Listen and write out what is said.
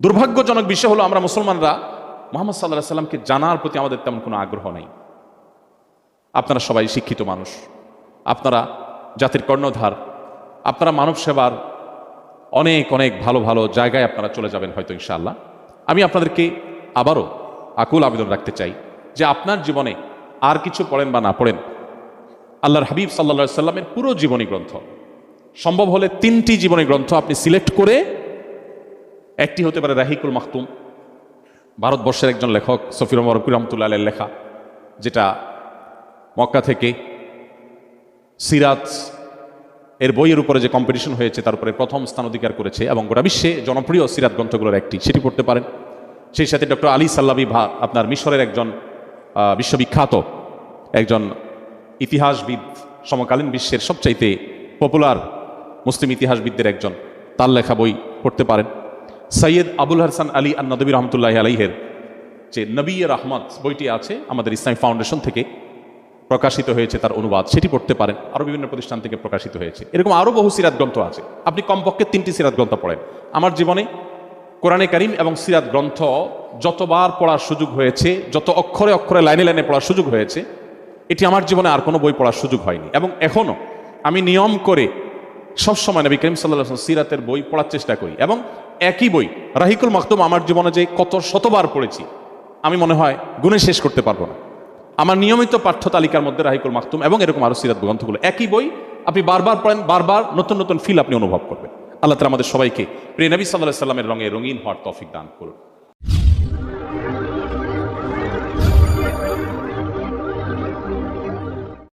দুর্ভাগ্যজনক বিষয় হলো আমরা মুসলমানরা মোহাম্মদ সাল্লাহ সাল্লামকে জানার প্রতি আমাদের তেমন কোনো আগ্রহ নেই। আপনারা সবাই শিক্ষিত মানুষ। আপনারা জাতির কর্ণধার। আপনারা মানব সেবার অনেক অনেক ভালো ভালো জায়গায় আপনারা চলে যাবেন হয়তো ইনশাআল্লাহ। আমি আপনাদেরকে আবারও আকুল আবেদন রাখতে চাই যে আপনার জীবনে আর কিছু পড়েন বা না পড়েন, আল্লাহর হাবিব সাল্লা সাল্লামের পুরো জীবনী গ্রন্থ, সম্ভব হলে তিনটি জীবনী গ্রন্থ আপনি সিলেক্ট করে একটি হতে পারে রাহিকুল মাহতুম ভারতবর্ষের একজন লেখক, সফির রহমান রহমতুল্লাহ আলের লেখা, যেটা মক্কা থেকে সিরাত এর বইয়ের উপরে যে কম্পিটিশন হয়েছে, তার উপরে প্রথম স্থান অধিকার করেছে এবং গোটা বিশ্বে জনপ্রিয় সিরাত গ্রন্থগুলোর একটি, সেটি পড়তে পারেন। সেই সাথে ডক্টর আলী সাল্লাবি ভা, আপনার মিশরের একজন বিশ্ববিখ্যাত একজন ইতিহাসবিদ, সমকালীন বিশ্বের সবচাইতে পপুলার মুসলিম ইতিহাসবিদদের একজন, তার লেখা বই পড়তে পারেন। সৈয়দ আবুল হাসান আলী আর নদবী রহমতুল্লাহ আলাইহের যে নবী রহমত বইটি আছে, আমাদের ইসলামী ফাউন্ডেশন থেকে প্রকাশিত হয়েছে, তার অনুবাদ। সেটি পড়তে পারেন। আরও বিভিন্ন প্রতিষ্ঠান থেকে প্রকাশিত হয়েছে। এরকম আরও বহু সিরাত গ্রন্থ আছে। আপনি কমপক্ষে তিনটি সিরাত গ্রন্থ পড়েন। আমার জীবনে কোরআনে কারিম এবং সিরাত গ্রন্থ যতবার পড়ার সুযোগ হয়েছে, যত অক্ষরে অক্ষরে লাইনে লাইনে পড়ার সুযোগ হয়েছে, এটি আমার জীবনে আর কোনো বই পড়ার সুযোগ হয়নি। এবং এখনও আমি নিয়ম করে সবসময় নবী করিম সাল্লাহ সিরাতের বই পড়ার চেষ্টা করি। এবং একই বই। রাহিকুল মাহতুম আমার জীবনে যে কত শতবার পড়েছি, আমি মনে হয় গুণে শেষ করতে পারব না। আমার নিয়মিত পাঠ্য তালিকার মধ্যে রাহিকুল মাহতুম এবং এরকম আরও সিরাত গ্রন্থগুলো। একই বই, আপনি বারবার পড়েন, বারবার নতুন নতুন ফিল আপনি অনুভব করবেন। আল্লাহ তালা আমাদের সবাইকে প্রিয় নবী সাল্লাহ সাল্লামের রঙে রঙিন হওয়ার তফিক দান করুন।